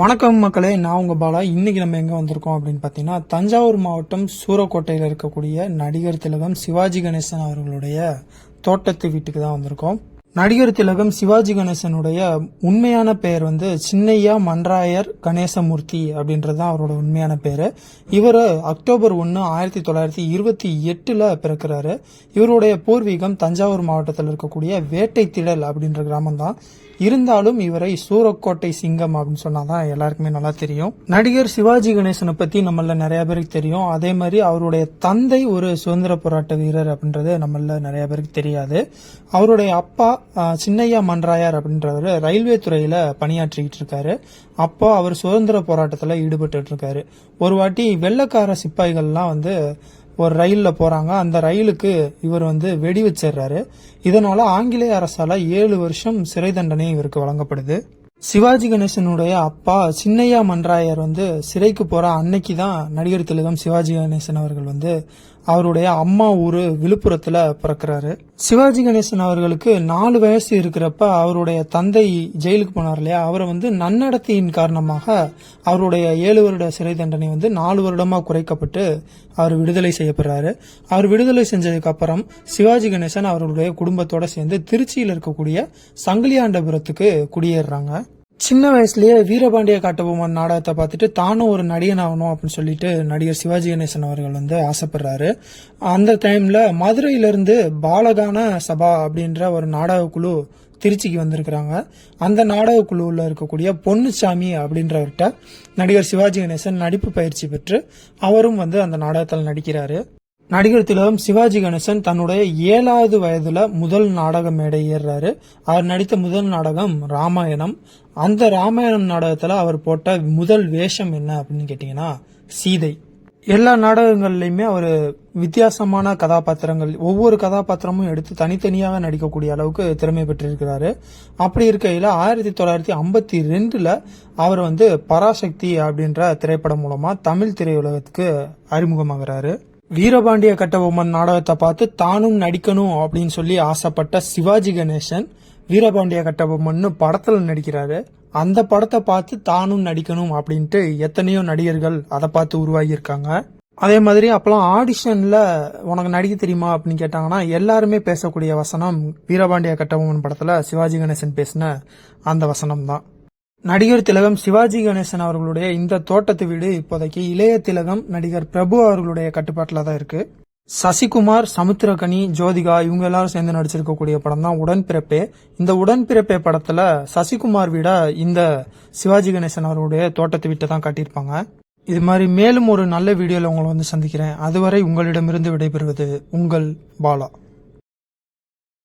வணக்கம் மக்களே நான் உங்க பாலா. இன்னைக்கு நம்ம எங்க வந்திருக்கோம் அப்படின்னு பார்த்தீங்கன்னா தஞ்சாவூர் மாவட்டம் சூரக்கோட்டையில் இருக்கக்கூடிய நடிகர் திலகம் சிவாஜி கணேசன் அவர்களுடைய தோட்டத்து வீட்டுக்கு தான் வந்திருக்கோம். நடிகர் திலகம் சிவாஜி கணேசனுடைய உண்மையான பெயர் வந்து சின்னையா மன்ராயர் கணேசமூர்த்தி அப்படின்றது தான் அவரோட உண்மையான பேர் இவர் அக்டோபர் ஒன்று ஆயிரத்தி தொள்ளாயிரத்தி இருபத்தி எட்டில் பிறக்கிறாரு. இவருடைய பூர்வீகம் தஞ்சாவூர் மாவட்டத்தில் இருக்கக்கூடிய வேட்டை திடல் அப்படின்ற கிராமம் தான் இருந்தாலும் இவரை சூரக்கோட்டை சிங்கம் அப்படின்னு சொன்னாதான் எல்லாருக்குமே நல்லா தெரியும். நடிகர் சிவாஜி கணேசனை பத்தி நம்மள நிறைய பேருக்கு தெரியும். அதே மாதிரி அவருடைய தந்தை ஒரு சுதந்திர போராட்ட வீரர் அப்படின்றது நம்மள நிறைய பேருக்கு தெரியாது. அவருடைய அப்பா சின்னையா மன்றாயார் அப்படின்றவர் ரயில்வே துறையில பணியாற்றிக்கிட்டு இருக்காரு. அப்போ அவர் சுதந்திர போராட்டத்துல ஈடுபட்டு இருக்காரு. ஒரு வாட்டி வெள்ளக்கார சிப்பாய்கள்லாம் வந்து ஒரு ரயிலில் போறாங்க. அந்த ரயிலுக்கு இவர் வந்து வெடி வச்சிடுறாரு இதனால ஆங்கிலேய அரசால ஏழு வருஷம் சிறை தண்டனை இவருக்கு வழங்கப்படுது. சிவாஜி கணேசனுடைய அப்பா சின்னையா மன்றாயர் வந்து சிறைக்கு போற அன்னைக்கு தான் நடிகர் திலகம் சிவாஜி கணேசன் அவர்கள் வந்து அவருடைய அம்மா ஊரு விழுப்புரத்துல பிறக்கிறாரு. சிவாஜி கணேசன் அவர்களுக்கு நாலு வயசு இருக்கிறப்ப அவருடைய தந்தை ஜெயிலுக்கு போனார் இல்லையா? அவரை வந்து நன்னடத்தையின் காரணமாக அவருடைய ஏழு வருட சிறை தண்டனை வந்து நாலு வருடமா குறைக்கப்பட்டு அவர் விடுதலை செய்யப்படுறாரு. அவர் விடுதலை செஞ்சதுக்கு அப்புறம் சிவாஜி கணேசன் அவருடைய குடும்பத்தோட சேர்ந்து திருச்சியில் இருக்கக்கூடிய சங்கிலியாண்டபுரத்துக்கு குடியேறுறாங்க. சின்ன வயசுலயே வீரபாண்டிய காட்டபொம்மன் நாடகத்தை பார்த்துட்டு தானும் ஒரு நடிகன் ஆகணும் அப்படின்னு சொல்லிட்டு நடிகர் சிவாஜி கணேசன் அவர்கள் வந்து ஆசைப்படுறாரு. அந்த டைம்ல மதுரையிலிருந்து பாலகான சபா அப்படின்ற ஒரு நாடக குழு திருச்சிக்கு வந்திருக்கிறாங்க. அந்த நாடக குழுவில் இருக்கக்கூடிய பொன்னுசாமி அப்படின்றவர்கிட்ட நடிகர் சிவாஜி கணேசன் நடிப்பு பயிற்சி பெற்று அவரும் வந்து அந்த நாடகத்தில் நடிக்கிறாரு. நடிகர் திலகம் சிவாஜி கணேசன் தன்னுடைய ஏழாவது வயதுல முதல் நாடகம் மேடை ஏறுறாரு. அவர் நடித்த முதல் நாடகம் ராமாயணம். அந்த ராமாயணம் நாடகத்துல அவர் போட்ட முதல் வேஷம் என்ன அப்படின்னு கேட்டீங்கன்னா சீதை. எல்லா நாடகங்கள்லயுமே அவர் வித்தியாசமான கதாபாத்திரங்கள் ஒவ்வொரு கதாபாத்திரமும் எடுத்து தனித்தனியாக நடிக்கக்கூடிய அளவுக்கு திறமை பெற்றிருக்கிறாரு. அப்படி இருக்கையில் ஆயிரத்தி தொள்ளாயிரத்தி ஐம்பத்தி ரெண்டுல அவர் வந்து பராசக்தி அப்படின்ற திரைப்படம் மூலமா தமிழ் திரையுலகத்துக்கு அறிமுகமாகிறாரு. வீரபாண்டிய கட்டபொம்மன் நாடகத்தை பார்த்து தானும் நடிக்கணும் அப்படின்னு சொல்லி ஆசைப்பட்ட சிவாஜி கணேசன் வீரபாண்டிய கட்டபொம்மன் படத்தில் நடிக்கிறாரு. அந்த படத்தை பார்த்து தானும் நடிக்கணும் அப்படின்ட்டு எத்தனையோ நடிகர்கள் அதை பார்த்து உருவாகியிருக்காங்க. அதே மாதிரி அப்பெல்லாம் ஆடிஷன்ல உனக்கு நடிக்க தெரியுமா அப்படின்னு கேட்டாங்கன்னா எல்லாருமே பேசக்கூடிய வசனம் வீரபாண்டிய கட்டபொம்மன் படத்துல சிவாஜி கணேசன் பேசின அந்த வசனம் தான் நடிகர் திலகம் சிவாஜி கணேசன் அவர்களுடைய இந்த தோட்டத்து வீடு இப்போதைக்கு இளைய திலகம் நடிகர் பிரபு அவர்களுடைய கட்டுப்பாட்டில் தான் இருக்கு. சசிகுமார் சமுத்திரகனி ஜோதிகா இவங்க எல்லாரும் சேர்ந்து நடிச்சிருக்கக்கூடிய படம் தான் உடன்பிறப்பே. இந்த உடன்பிறப்பே படத்துல சசிகுமார் வீட இந்த சிவாஜி கணேசன் அவர்களுடைய தோட்டத்து வீட்டை தான் காட்டியிருப்பாங்க. இது மாதிரி மேலும் ஒரு நல்ல வீடியோல உங்களை வந்து சந்திக்கிறேன். அதுவரை உங்களிடமிருந்து விடைபெறுவது உங்கள் பாலா.